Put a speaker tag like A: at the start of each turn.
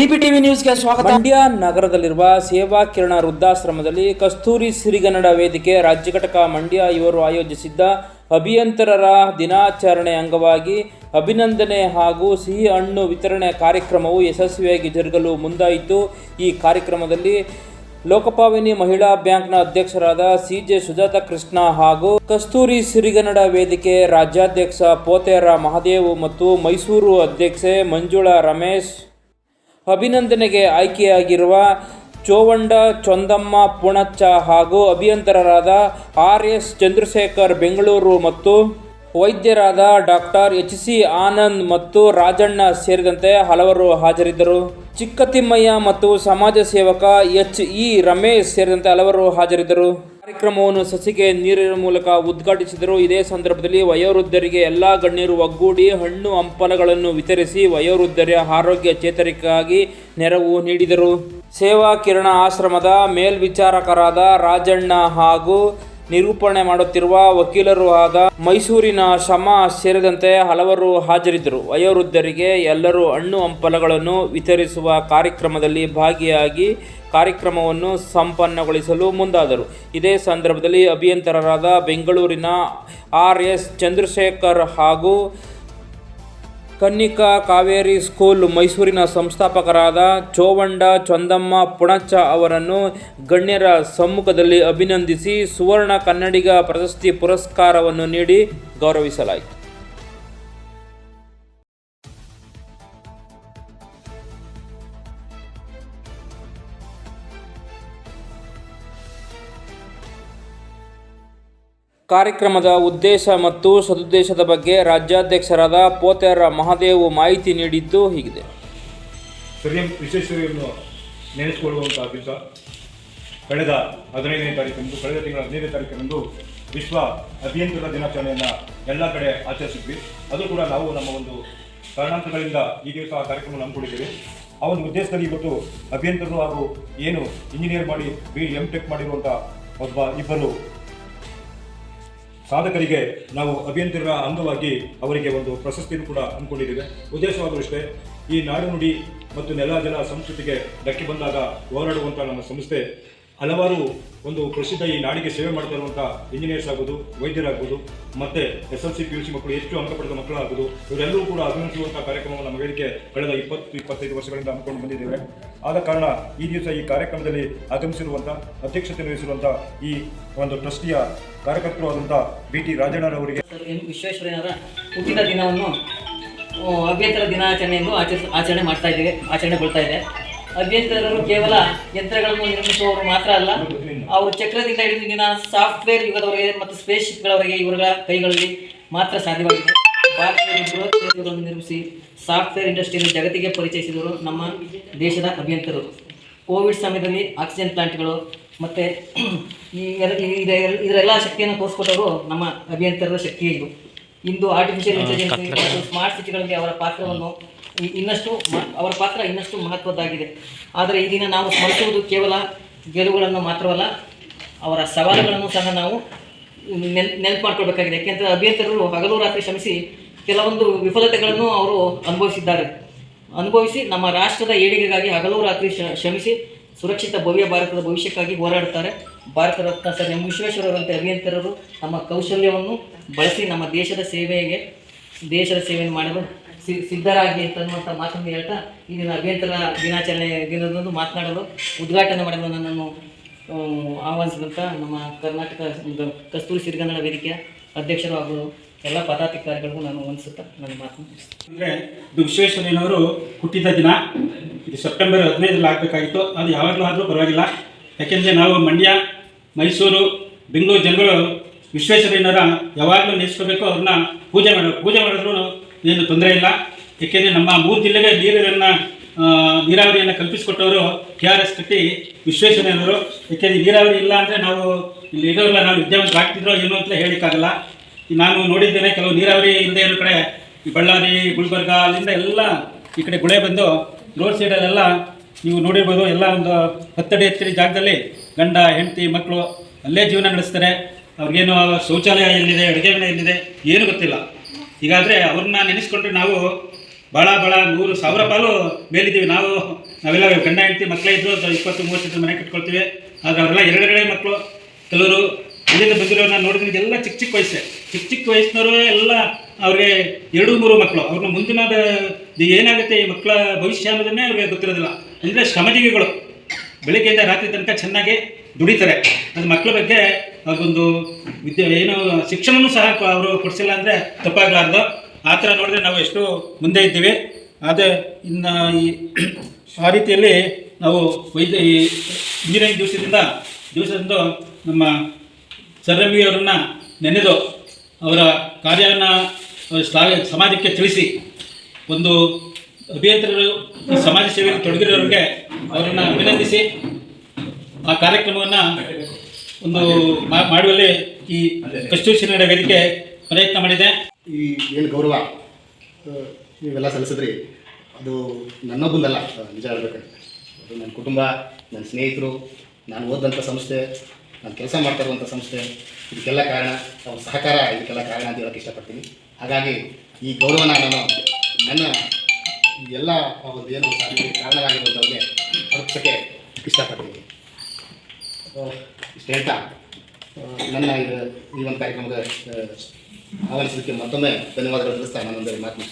A: TV ನ್ಯೂಸ್ಗೆ ಸ್ವಾಗತ. ಮಂಡ್ಯ ನಗರದಲ್ಲಿರುವ ಸೇವಾ ಕಿರಣ ವೃದ್ಧಾಶ್ರಮದಲ್ಲಿ ಕಸ್ತೂರಿ ಸಿರಿಗನ್ನಡ ವೇದಿಕೆ ರಾಜ್ಯ ಘಟಕ ಮಂಡ್ಯ ಇವರು ಆಯೋಜಿಸಿದ್ದ ಅಭಿಯಂತರರ ದಿನಾಚರಣೆ ಅಂಗವಾಗಿ ಅಭಿನಂದನೆ ಹಾಗೂ ಸಿಹಿ ಹಣ್ಣು ವಿತರಣೆ ಕಾರ್ಯಕ್ರಮವು ಯಶಸ್ವಿಯಾಗಿ ಜರುಗಲು ಮುಂದಾಯಿತು. ಈ ಕಾರ್ಯಕ್ರಮದಲ್ಲಿ ಲೋಕಪಾವಿನಿ ಮಹಿಳಾ ಬ್ಯಾಂಕ್ನ ಅಧ್ಯಕ್ಷರಾದ ಸಿ ಜೆ ಸುಜಾತ ಕೃಷ್ಣ ಹಾಗೂ ಕಸ್ತೂರಿ ಸಿರಿಗನ್ನಡ ವೇದಿಕೆ ರಾಜ್ಯಾಧ್ಯಕ್ಷ ಪೋತೇರ ಮಹದೇವ್ ಮತ್ತು ಮೈಸೂರು ಅಧ್ಯಕ್ಷೆ ಮಂಜುಳಾ ರಮೇಶ್ ಅಭಿನಂದನೆಗೆ ಆಯ್ಕೆಯಾಗಿರುವ ಚೋವಂಡ ಚೊಂದಮ್ಮ ಪುಣಚ್ಚ ಹಾಗೂ ಅಭಿಯಂತರರಾದ ಆರ್ ಎಸ್ ಚಂದ್ರಶೇಖರ್ ಬೆಂಗಳೂರು ಮತ್ತು ವೈದ್ಯರಾದ ಡಾಕ್ಟರ್ ಎಚ್ ಸಿ ಆನಂದ್ ಮತ್ತು ರಾಜಣ್ಣ ಸೇರಿದಂತೆ ಹಲವರು ಹಾಜರಿದ್ದರು. ಚಿಕ್ಕತಿಮ್ಮಯ್ಯ ಮತ್ತು ಸಮಾಜ ಸೇವಕ ಎಚ್ ಇ ರಮೇಶ್ ಸೇರಿದಂತೆ ಹಲವರು ಹಾಜರಿದ್ದರು. ಕಾರ್ಯಕ್ರಮವನ್ನು ಸಸಿಗೆ ನೀರಿನ ಮೂಲಕ ಉದ್ಘಾಟಿಸಿದರು. ಇದೇ ಸಂದರ್ಭದಲ್ಲಿ ವಯೋವೃದ್ಧರಿಗೆ ಎಲ್ಲ ಗಣ್ಯರು ಒಗ್ಗೂಡಿ ಹಣ್ಣು ಹಂಪಲಗಳನ್ನು ವಿತರಿಸಿ ವಯೋವೃದ್ಧರ ಆರೋಗ್ಯ ಚೇತರಿಕೆಗಾಗಿ ನೆರವು ನೀಡಿದರು. ಸೇವಾ ಕಿರಣ ಆಶ್ರಮದ ಮೇಲ್ವಿಚಾರಕರಾದ ರಾಜಣ್ಣ ಹಾಗೂ ನಿರೂಪಣೆ ಮಾಡುತ್ತಿರುವ ವಕೀಲರು ಆದ ಮೈಸೂರಿನ ಶಮ ಸೇರಿದಂತೆ ಹಲವರು ಹಾಜರಿದ್ದರು. ವಯೋವೃದ್ಧರಿಗೆ ಎಲ್ಲರೂ ಹಣ್ಣು ಹಂಪಲಗಳನ್ನು ವಿತರಿಸುವ ಕಾರ್ಯಕ್ರಮದಲ್ಲಿ ಭಾಗಿಯಾಗಿ ಕಾರ್ಯಕ್ರಮವನ್ನು ಸಂಪನ್ನಗೊಳಿಸಲು ಮುಂದಾದರು. ಇದೇ ಸಂದರ್ಭದಲ್ಲಿ ಅಭಿಯಂತರರಾದ ಬೆಂಗಳೂರಿನ ಆರ್ ಎಸ್ ಚಂದ್ರಶೇಖರ್ ಹಾಗೂ ಕನ್ನಿಕಾ ಕಾವೇರಿ ಸ್ಕೂಲ್ ಮೈಸೂರಿನ ಸಂಸ್ಥಾಪಕರಾದ ಚೋವಂಡ ಚಂದಮ್ಮ ಪುಣಚ್ಚ ಅವರನ್ನು ಗಣ್ಯರ ಸಮ್ಮುಖದಲ್ಲಿ ಅಭಿನಂದಿಸಿ ಸುವರ್ಣ ಕನ್ನಡಿಗ ಪ್ರಶಸ್ತಿ ಪುರಸ್ಕಾರವನ್ನು ನೀಡಿ ಗೌರವಿಸಲಾಯಿತು. ಕಾರ್ಯಕ್ರಮದ ಉದ್ದೇಶ ಮತ್ತು ಸದುದ್ದೇಶದ ಬಗ್ಗೆ ರಾಜ್ಯಾಧ್ಯಕ್ಷರಾದ ಪೋತೆರ ಮಹಾದೇವ್ ಮಾಹಿತಿ ನೀಡಿದ್ದು ಹೀಗಿದೆ.
B: ವಿಶ್ವೇಶ್ವರಿಯನ್ನು ನೆನೆಸಿಕೊಳ್ಳುವಂತಹ ದಿವಸ. ಕಳೆದ ಹದಿನೈದನೇ ತಾರೀಕಂದು ಕಳೆದ ತಿಂಗಳ ಹದಿನೈದನೇ ತಾರೀಕಿನಂದು ವಿಶ್ವ ಅಭಿಯಂತರ ದಿನಾಚರಣೆಯನ್ನು ಎಲ್ಲ ಕಡೆ ಆಚರಿಸಿದ್ವಿ. ಅದು ಕೂಡ ನಾವು ನಮ್ಮ ಒಂದು ಕಾರಣಾಂತರಗಳಿಂದ ಈ ದಿವಸ ಆ ಕಾರ್ಯಕ್ರಮ ಹಮ್ಮಿಕೊಂಡಿದ್ದೀವಿ. ಆ ಒಂದು ಉದ್ದೇಶದಲ್ಲಿ ಇವತ್ತು ಅಭಿಯಂತರರು ಹಾಗೂ ಏನು ಇಂಜಿನಿಯರ್ ಮಾಡಿ ಬಿ ಎಂ ಟೆಕ್ ಮಾಡಿರುವಂಥ ಒಬ್ಬ ಇಬ್ಬರು ಸಾಧಕರಿಗೆ ನಾವು ಅಭಿಯಂತರ ಅಂಗವಾಗಿ ಅವರಿಗೆ ಒಂದು ಪ್ರಶಸ್ತಿಯನ್ನು ಕೂಡ ಅಂದ್ಕೊಂಡಿದ್ದೇವೆ. ಉದ್ದೇಶವಾದರೂ ಅಷ್ಟೇ ಈ ನಾಡು ನುಡಿ ಮತ್ತು ನೆಲ ಜಲ ಸಂಸ್ಕೃತಿಗೆ ಧಕ್ಕೆ ಬಂದಾಗ ಹೋರಾಡುವಂಥ ನಮ್ಮ ಸಂಸ್ಥೆ ಹಲವಾರು ಒಂದು ಪ್ರಸಿದ್ಧ ಈ ನಾಡಿಗೆ ಸೇವೆ ಮಾಡ್ತಾ ಇರುವಂಥ ಇಂಜಿನಿಯರ್ಸ್ ಆಗ್ಬೋದು ವೈದ್ಯರಾಗ್ಬೋದು ಮತ್ತೆ S L C, P U C ಮಕ್ಕಳು ಎಷ್ಟು ಅಂಕ ಪಡೆದ ಮಕ್ಕಳಾಗ್ಬೋದು ಇವರೆಲ್ಲರೂ ಕೂಡ ಅಭಿನಂದಿಸುವಂಥ ಕಾರ್ಯಕ್ರಮವನ್ನು ನಮ್ಮ ಕಳೆದ ಇಪ್ಪತ್ತು, ಇಪ್ಪತ್ತೈದು ವರ್ಷಗಳಿಂದ ಹಮ್ಮಿಕೊಂಡು ಬಂದಿದ್ದೇವೆ. ಆದ ಕಾರಣ ಈ ದಿವಸ ಈ ಕಾರ್ಯಕ್ರಮದಲ್ಲಿ ಆಗಮಿಸಿರುವಂಥ ಅಧ್ಯಕ್ಷತೆ ವಹಿಸಿರುವಂಥ ಈ ಒಂದು ಟ್ರಸ್ಟಿಯ ಕಾರ್ಯಕರ್ತರು ಆದಂಥ ಬಿ ಟಿ ರಾಜಣ್ಣರವರಿಗೆ
C: ವಿಶ್ವೇಶ್ವರಯ್ಯನವರ ಹುಟ್ಟಿದ ದಿನವನ್ನು ಅಭ್ಯಂತರ ದಿನಾಚರಣೆಯನ್ನು ಆಚರಿಸ, ಆಚರಣೆ ಮಾಡ್ತಾ ಇದ್ದೇವೆ ಆಚರಣೆಗೊಳ್ತಾ ಇದೆ. ಅಭ್ಯಂತರರು ಕೇವಲ ಯಂತ್ರಗಳನ್ನು ನಿರ್ಮಿಸುವವರು ಮಾತ್ರ ಅಲ್ಲ ಅವರು ಚಕ್ರದಿಂದ ಹಿಡಿದು ಇಂದಿನ ಸಾಫ್ಟ್ವೇರ್ ಯುಗದವರೆಗೆ ಮತ್ತು ಸ್ಪೇಸ್ ಶಿಪ್ಗಳವರೆಗೆ ಇವರ ಕೈಗಳಲ್ಲಿ ಮಾತ್ರ ಸಾಧ್ಯವಾಗಿದೆ. ಭಾರತದಲ್ಲಿ ಬೃಹತ್ ನಿರ್ಮಿಸಿ ಸಾಫ್ಟ್ವೇರ್ ಇಂಡಸ್ಟ್ರಿಯನ್ನು ಜಗತ್ತಿಗೆ ಪರಿಚಯಿಸಿದವರು ನಮ್ಮ ದೇಶದ ಅಭ್ಯಂತರರು ಕೋವಿಡ್ ಸಮಯದಲ್ಲಿ ಆಕ್ಸಿಜನ್ ಪ್ಲಾಂಟ್ಗಳು ಮತ್ತು ಈ ಇದರೆಲ್ಲ ಶಕ್ತಿಯನ್ನು ತೋರಿಸ್ಕೊಟ್ಟವರು ನಮ್ಮ ಅಭಿಯಂತರರ ಶಕ್ತಿಯೇ ಇದು. ಇಂದು ಆರ್ಟಿಫಿಷಿಯಲ್ ಇಂಟೆಲಿಜೆನ್ಸ್ ಸ್ಮಾರ್ಟ್ ಸಿಟಿಗಳಲ್ಲಿ ಅವರ ಪಾತ್ರವನ್ನು ಇನ್ನಷ್ಟು ಅವರ ಪಾತ್ರ ಇನ್ನಷ್ಟು ಮಹತ್ವದ್ದಾಗಿದೆ. ಆದರೆ ಈ ದಿನ ನಾವು ಸ್ಮರಿಸುವುದು ಕೇವಲ ಗೆಲುವುಗಳನ್ನು ಮಾತ್ರವಲ್ಲ, ಅವರ ಸವಾಲುಗಳನ್ನು ಸಹ ನಾವು ನೆನ್ ನೆನಪು ಮಾಡ್ಕೊಳ್ಬೇಕಾಗಿದೆ ಯಾಕೆಂದರೆ ಅಭ್ಯರ್ಥಿಗಳು ಹಗಲು ರಾತ್ರಿ ಶ್ರಮಿಸಿ ಕೆಲವೊಂದು ವಿಫಲತೆಗಳನ್ನು ಅವರು ಅನುಭವಿಸಿದ್ದಾರೆ. ಅನುಭವಿಸಿ ನಮ್ಮ ರಾಷ್ಟ್ರದ ಏಳಿಗೆಗಾಗಿ ಹಗಲು ರಾತ್ರಿ ಶ್ರಮಿಸಿ ಸುರಕ್ಷಿತ ಭವ್ಯ ಭಾರತದ ಭವಿಷ್ಯಕ್ಕಾಗಿ ಹೋರಾಡುತ್ತಾರೆ. ಭಾರತ ರತ್ನ ಸರ್ ಎಂ ವಿಶ್ವೇಶ್ವರರಂತೆ ಅಭಿಯಂತರರು ನಮ್ಮ ಕೌಶಲ್ಯವನ್ನು ಬಳಸಿ ನಮ್ಮ ದೇಶದ ಸೇವೆಗೆ, ದೇಶದ ಸೇವೆಯನ್ನು ಮಾಡಲು ಸಿದ್ಧರಾಗಿ ಅಂತನ್ನುವಂಥ ಮಾತನ್ನು ಹೇಳ್ತಾ ಈ ದಿನ ಅಭಿಯಂತರ ದಿನಾಚರಣೆ ದಿನದಂದು ಮಾತನಾಡಲು ಉದ್ಘಾಟನೆ ಮಾಡಲು ನನ್ನನ್ನು ಆಹ್ವಾನಿಸಿದಂಥ ನಮ್ಮ ಕರ್ನಾಟಕ ಕಸ್ತೂರಿ ಸಿರಿಗನ್ನಡ ವೇದಿಕೆಯ ಅಧ್ಯಕ್ಷರು ಹಾಗೂ ಎಲ್ಲ ಪದಾಧಿಕಾರಿಗಳಿಗೂ ನಾನು ವಂದಿಸುತ್ತಾ ನನ್ನ ಮಾತು.
D: ಅಂದರೆ ಇದು ವಿಶ್ವೇಶ್ವರಯ್ಯನವರು ಹುಟ್ಟಿದ ದಿನ. ಇದು ಸೆಪ್ಟೆಂಬರ್ ಹದಿನೈದರಲ್ಲಿ ಆಗಬೇಕಾಗಿತ್ತು. ಅದು ಯಾವಾಗಲೂ ಆದರೂ ಪರವಾಗಿಲ್ಲ. ಯಾಕೆಂದರೆ ನಾವು ಮಂಡ್ಯ, ಮೈಸೂರು, ಬೆಂಗಳೂರು ಜನಗಳು ವಿಶ್ವೇಶ್ವರಯ್ಯನವರ ಯಾವಾಗಲೂ ನೆನೆಸ್ಕೋಬೇಕು, ಅವ್ರನ್ನ ಪೂಜೆ ಮಾಡಬೇಕು ಪೂಜೆ ಮಾಡಿದ್ರು ಏನು ತೊಂದರೆ ಇಲ್ಲ. ಏಕೆಂದರೆ ನಮ್ಮ ಮೂರು ಜಿಲ್ಲೆಗೆ ನೀರನ್ನು ನೀರಾವರಿಯನ್ನು ಕಲ್ಪಿಸಿಕೊಟ್ಟವರು ಕೆ ಆರ್ ಎಸ್ ಕಟ್ಟಿ ವಿಶ್ವೇಶ್ವರಯ್ಯನವರು ಏಕೆಂದರೆ ನೀರಾವರಿ ಇಲ್ಲ ಅಂದರೆ ನಾವು ಇಲ್ಲಿ ಇರೋಲ್ಲ, ನಾವು ವಿದ್ಯಾವಂತರಾಗ್ತಿದ್ರೋ ಏನೋ ಅಂತ ಹೇಳಿಕ್ಕಾಗಲ್ಲ. ನಾನು ನೋಡಿದ್ದೇನೆ, ಕೆಲವು ನೀರಾವರಿ ಇಲ್ಲದೆ ಇರೋ ಕಡೆ ಈ ಬಳ್ಳಾರಿ, ಗುಲ್ಬರ್ಗ, ಅಲ್ಲಿಂದ ಎಲ್ಲ ಈ ಕಡೆ ಗುಳೆ ಬಂದು ರೋಡ್ ಸೈಡಲ್ಲೆಲ್ಲ ನೀವು ನೋಡಿರ್ಬೋದು, ಎಲ್ಲ ಒಂದು ಹತ್ತಡಿ ಹತ್ತಡಿ ಜಾಗದಲ್ಲಿ ಗಂಡ, ಹೆಂಡತಿ ಮಕ್ಕಳು ಅಲ್ಲೇ ಜೀವನ ನಡೆಸ್ತಾರೆ. ಅವ್ರಿಗೇನು ಶೌಚಾಲಯ ಎಲ್ಲಿದೆ, ಅಡುಗೆ ಮನೆ ಎಲ್ಲಿದೆ, ಏನು ಗೊತ್ತಿಲ್ಲ. ಹೀಗಾದರೆ ಅವ್ರನ್ನ ನೆನೆಸ್ಕೊಂಡ್ರೆ ನಾವು ಭಾಳ ಭಾಳ ನೂರು ಸಾವಿರ ಪಾಲು ಮೇಲಿದ್ದೀವಿ. ನಾವು, ನಾವೆಲ್ಲ ಗಂಡ ಹೆಂಡತಿ ಮಕ್ಕಳೇ ಇದ್ರು ಅದು ಇಪ್ಪತ್ತು, ಮೂವತ್ತು ಜನ ಮನೆ ಕಟ್ಕೊಳ್ತೀವಿ. ಆದರೆ ಅವರೆಲ್ಲ ಎರಡೆರಡೇ ಮಕ್ಕಳು. ಕೆಲವರು ಇಲ್ಲಿಂದ ಬಂದಿರೋರನ್ನ ನೋಡಿದ್ರೆ ಎಲ್ಲ ಚಿಕ್ಕ ಚಿಕ್ಕ ವಯಸ್ಸೇ. ಚಿಕ್ಕ ಚಿಕ್ಕ ವಯಸ್ಸಿನವರು ಎಲ್ಲ ಅವ್ರಿಗೆ ಎರಡು, ಮೂರು ಮಕ್ಕಳು. ಅವ್ರನ್ನ ಮುಂದಿನ ಏನಾಗುತ್ತೆ ಈ ಮಕ್ಕಳ ಭವಿಷ್ಯ ಅನ್ನೋದನ್ನೇ ಅವ್ರಿಗೆ ಗೊತ್ತಿರೋದಿಲ್ಲ. ಅಂದರೆ ಶ್ರಮಜೀವಿಗಳು. ಬೆಳಿಗ್ಗೆಯಿಂದ ರಾತ್ರಿ ತನಕ ಚೆನ್ನಾಗಿ ದುಡಿತಾರೆ. ಅದು ಮಕ್ಕಳ ಬಗ್ಗೆ ಅವ್ರಿಗೊಂದು ವಿದ್ಯೆ ಏನು ಶಿಕ್ಷಣವೂ ಸಹ ಅವರು ಕೊಡಿಸಿಲ್ಲ ಅಂದರೆ ತಪ್ಪಾಗಲಾರ್ದು. ಆ ಥರ ನೋಡಿದ್ರೆ ನಾವು ಎಷ್ಟು ಮುಂದೆ ಇದ್ದೀವಿ. ಆದರೆ ಇನ್ನು ಈ ಆ ರೀತಿಯಲ್ಲಿ ನಾವು ವೈದ್ಯ ಈ ಇಂಜಿನಿಯರಿಂಗ್ ದಿವಸದಿಂದ ದಿವಸದಿಂದ ನಮ್ಮ ಅವರನ್ನು ನೆನೆದು ಅವರ ಕಾರ್ಯವನ್ನು ಸಮಾಜಕ್ಕೆ ತಿಳಿಸಿ ಒಂದು ಅಭಿಯಂತರರು ಸಮಾಜ ಸೇವೆಯಲ್ಲಿ ತೊಡಗಿರೋರಿಗೆ ಅವರನ್ನು ಅಭಿನಂದಿಸಿ ಆ ಕಾರ್ಯಕ್ರಮವನ್ನು ಒಂದು ಮಾಡುವಲ್ಲಿ ಈ ಸಿರಿನಡ ವೇದಿಕೆ ಪ್ರಯತ್ನ ಮಾಡಿದೆ.
E: ಈ ಏನು ಗೌರವ ನೀವೆಲ್ಲ ಸಲ್ಲಿಸಿದ್ರಿ, ಅದು ನನ್ನೊಬ್ಬಂದಲ್ಲ ನಿಜ ಹೇಳ್ಬೇಕಂತ ಅದು ನನ್ನ ಕುಟುಂಬ, ನನ್ನ ಸ್ನೇಹಿತರು, ನಾನು ಓದಂಥ ಸಂಸ್ಥೆ, ನಾನು ಕೆಲಸ ಮಾಡ್ತಾ ಇರುವಂಥ ಸಂಸ್ಥೆ, ಇದಕ್ಕೆಲ್ಲ ಕಾರಣ, ಅವ್ರ ಸಹಕಾರ ಇದಕ್ಕೆಲ್ಲ ಕಾರಣ ಅಂತ ಹೇಳೋಕ್ಕೆ ಇಷ್ಟಪಡ್ತೀನಿ. ಹಾಗಾಗಿ ಈ ಗೌರವನ ನಾನು ನನ್ನ ಎಲ್ಲ ಒಂದು ಏನು ಸಾಧನೆಗೆ ಕಾರಣವಾಗಿರುವಂಥವ್ರಿಗೆ ಅರ್ಪಿಸೋಕ್ಕೆ ಇಷ್ಟಪಡ್ತೀನಿ ಹೇಳ್ತಾ ನನ್ನ ಇದು- ಈ ಒಂದು ಕಾರ್ಯಕ್ರಮದ ಆ, ಆಹ್ವಾನಿಸೋದಕ್ಕೆ ಮತ್ತೊಮ್ಮೆ ಧನ್ಯವಾದಗಳು ತಿಳಿಸ್ತಾ ನಾನೊಂದು ಮಾತು